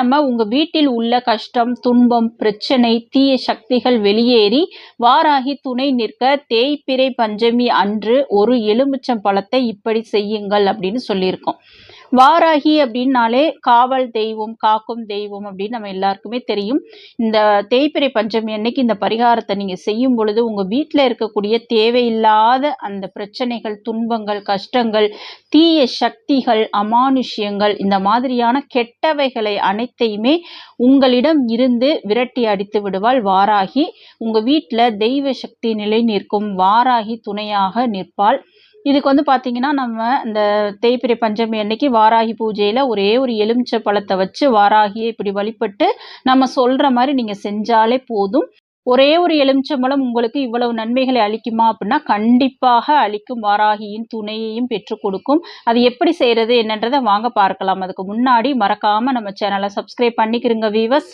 நம்ம உங்க வீட்டில் உள்ள கஷ்டம் துன்பம் பிரச்சனை தீய சக்திகள் வெளியேறி வாராகி துணை நிற்க தேய்பிறை பஞ்சமி அன்று ஒரு எலுமிச்சம் பழத்தை இப்படி செய்யுங்கள் அப்படின்னு சொல்லியிருக்கோம். வாராகி அப்படின்னாலே காவல் தெய்வம் காக்கும் தெய்வம் அப்படின்னு நம்ம எல்லாருக்குமே தெரியும். இந்த தேய்பிரை பஞ்சமி அன்னைக்கு இந்த பரிகாரத்தை நீங்க செய்யும் பொழுது உங்க வீட்டில் இருக்கக்கூடிய தேவையில்லாத அந்த பிரச்சனைகள் துன்பங்கள் கஷ்டங்கள் தீய சக்திகள் அமானுஷ்யங்கள் இந்த மாதிரியான கெட்டவைகளை அனைத்தையுமே உங்களிடம் இருந்து விரட்டி அடித்து விடுவாள் வாராகி. உங்க வீட்டில் தெய்வ சக்தி நிலை நிற்கும் வாராகி துணையாக நிற்பாள். இதுக்கு வந்து பார்த்திங்கன்னா நம்ம இந்த தேய்பிறை பஞ்சமி அன்னைக்கு வாராகி பூஜையில் ஒரே ஒரு எலுமிச்சை பழத்தை வச்சு வாராகியை இப்படி வழிபட்டு நம்ம சொல்கிற மாதிரி நீங்கள் செஞ்சாலே போதும். ஒரே ஒரு எலுமிச்சம்பழம் உங்களுக்கு இவ்வளவு நன்மைகளை அளிக்குமா அப்படின்னா கண்டிப்பாக அளிக்கும். வாராகியின் துணையையும் பெற்றுக் கொடுக்கும். அது எப்படி செய்கிறது என்னன்றதை வாங்க பார்க்கலாம். அதுக்கு முன்னாடி மறக்காமல் நம்ம சேனலை சப்ஸ்கிரைப் பண்ணிக்கிறோங்க வீவர்ஸ்